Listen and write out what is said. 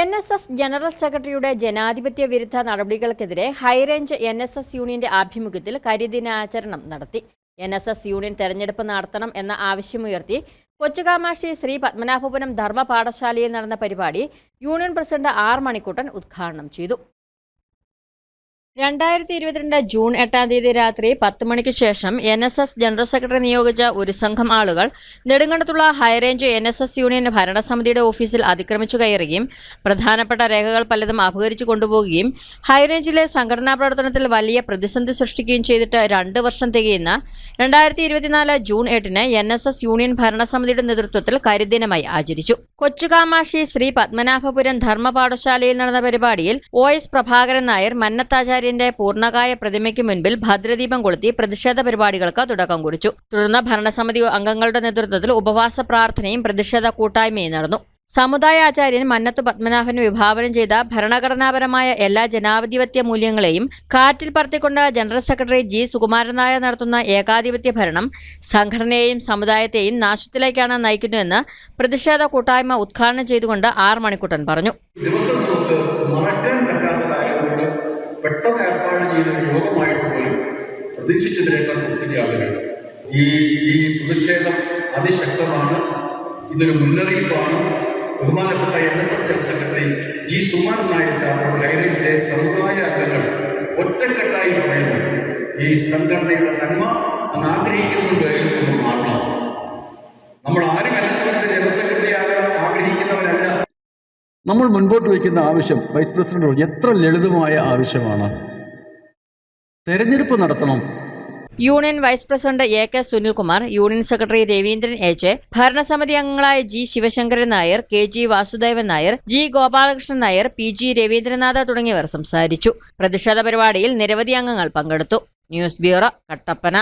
N S S general സെക്രട്ടറിയുടെ ജനാധിപത്യ വിരുദ്ധ നടപടികൾക്കെതിരെ high range N S S യൂണിയന്റെ ആഭിമുഖ്യത്തിൽ കരിദിനാചരണം നടത്തി. എൻ എസ് എസ് യൂണിയൻ തെരഞ്ഞെടുപ്പ് നടത്തണം എന്ന ആവശ്യമുയർത്തി കൊച്ചുകാമാക്ഷി ശ്രീ പത്മനാഭപുരം ധർമ്മ പാഠശാലയിൽ നടന്ന പരിപാടി യൂണിയൻ പ്രസിഡന്റ് ആർ മണിക്കുട്ടൻ ഉദ്ഘാടനം ചെയ്തു. രണ്ടായിരത്തി ഇരുപത്തിരണ്ട് ജൂൺ എട്ടാം തീയതി രാത്രി പത്ത് മണിക്ക് ശേഷം N S S general secretary നിയോഗിച്ച ഒരു സംഘം ആളുകൾ നെടുങ്കണ്ടത്തുള്ള high range N S S union ഭരണസമിതിയുടെ ഓഫീസിൽ അതിക്രമിച്ചു കയറുകയും പ്രധാനപ്പെട്ട രേഖകൾ പലതും അപഹരിച്ചു കൊണ്ടുപോവുകയും ഹൈറേഞ്ചിലെ സംഘടനാ പ്രവർത്തനത്തിൽ വലിയ പ്രതിസന്ധി സൃഷ്ടിക്കുകയും ചെയ്തിട്ട് രണ്ട് വർഷം തികയുന്ന രണ്ടായിരത്തി ഇരുപത്തിനാല് ജൂൺ എട്ടിന് എൻ എസ് എസ് യൂണിയൻ ഭരണസമിതിയുടെ നേതൃത്വത്തിൽ കരിദിനമായി ആചരിച്ചു. കൊച്ചുകാമാക്ഷി ശ്രീ പത്മനാഭപുരം ധർമ്മ പാഠശാലയിൽ നടന്ന പരിപാടിയിൽ ഒ എസ് പ്രഭാകരൻ നായർ മന്നത്താചാര്യന്റെ പൂർണകായ പ്രതിമയ്ക്ക് മുൻപിൽ ഭദ്രദീപം കൊളുത്തി പ്രതിഷേധ പരിപാടികൾക്ക് തുടക്കം കുറിച്ചു. തുടർന്ന് ഭരണസമിതി അംഗങ്ങളുടെ നേതൃത്വത്തിൽ ഉപവാസ പ്രാർത്ഥനയും പ്രതിഷേധ കൂട്ടായ്മയും നടന്നു. സമുദായ ആചാര്യൻ മന്നത്ത് പത്മനാഭൻ വിഭാവനം ചെയ്ത ഭരണഘടനാപരമായ എല്ലാ ജനാധിപത്യ മൂല്യങ്ങളെയും കാറ്റിൽ പറത്തിക്കൊണ്ട് general secretary G Sukumaran Nair നടത്തുന്ന ഏകാധിപത്യ ഭരണം സംഘടനയെയും സമുദായത്തെയും നാശത്തിലേക്കാണ് നയിക്കുന്നതെന്ന് പ്രതിഷേധ കൂട്ടായ്മ ഉദ്ഘാടനം ചെയ്തുകൊണ്ട് ആർ മണിക്കുട്ടൻ പറഞ്ഞു. ദിവസം മറക്കാൻ പറ്റാത്തതായതുകൊണ്ട് പ്രതീക്ഷിച്ചതിനേക്കാൾ ഒത്തിരി ആളുകൾ ഈ ഈ പ്രതിഷേധം അതിശക്തമാണ്. ഇതൊരു മുന്നറിയിപ്പാണ്. ബഹുമാനപ്പെട്ട N S S general secretary G Sumar Nair സാറിനോട് ഹൈറേഞ്ചിലെ സമുദായ അംഗങ്ങൾ ഒറ്റക്കെട്ടായി പറയുന്നു ഈ സംഘടനയുടെ നന്മ അങ്ങ് ആഗ്രഹിക്കുന്നുണ്ട് എന്ന് മാറണം നമ്മൾ ആരും എൻ എസ് എസിന്റെ ജനറൽ സെക്രട്ടറി ആകാൻ ആഗ്രഹിക്കുന്നവരല്ല. നമ്മൾ മുൻപോട്ട് വയ്ക്കുന്ന ആവശ്യം വൈസ് പ്രസിഡന്റ് എത്ര ലളിതമായ ആവശ്യമാണ്. തെരഞ്ഞെടുപ്പ് നടത്തണം. Union vice president A K Sunilkumar union secretary Raveendran H ഭരണസമിതി അംഗങ്ങളായ G Sivasankaran Nair K G Vasudevan Nair G Gopalakrishnan Nair P G Raveendranath തുടങ്ങിയവർ സംസാരിച്ചു. പ്രതിഷേധ പരിപാടിയിൽ നിരവധി അംഗങ്ങൾ പങ്കെടുത്തു. News bureau Kattappana.